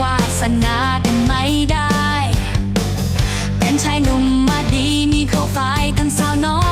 วาสนาเป็นไม่ได้ เป็นชายหนุ่มมาดีมีเขาฝ่ายกันสาวน้อย